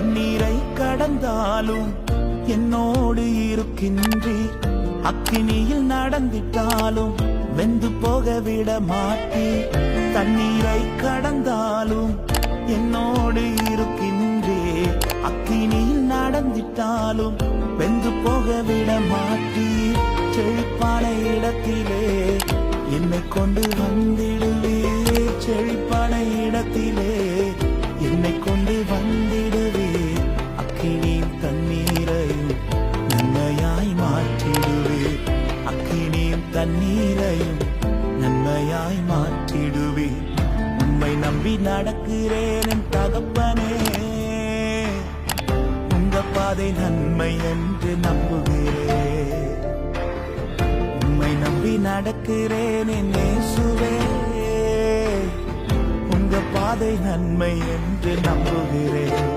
தண்ணீரை கடந்தாலும் என்னோடு இருக்கின்றீர் அக்கினியில் நடந்திட்டாலும் வெந்து போக விட மாட்டீர் தண்ணீரை கடந்தாலும் என்னோடு இருக்கின்றீர் அக்கினியில் நடந்திட்டாலும் வெந்து போக விட மாட்டீர் செழிப்பான இடத்திலே என்னை கொண்டு வந்திடுவே. செழிப்பான இடத்திலே அக்கினியும் தண்ணீரையும் நன்மையாய் மாற்றிடுவே. அக்கினியும் தண்ணீரையும் நன்மையாய் மாற்றிடுவே. உண்மை நம்பி நடக்கிறேன் தகப்பனே. உங்க பாதை நன்மை என்று நம்புகிறேன் உண்மை நம்பி நடக்கிறேன் என் இயேசுவே. உங்க பாதை நன்மை என்று நம்புகிறேன்.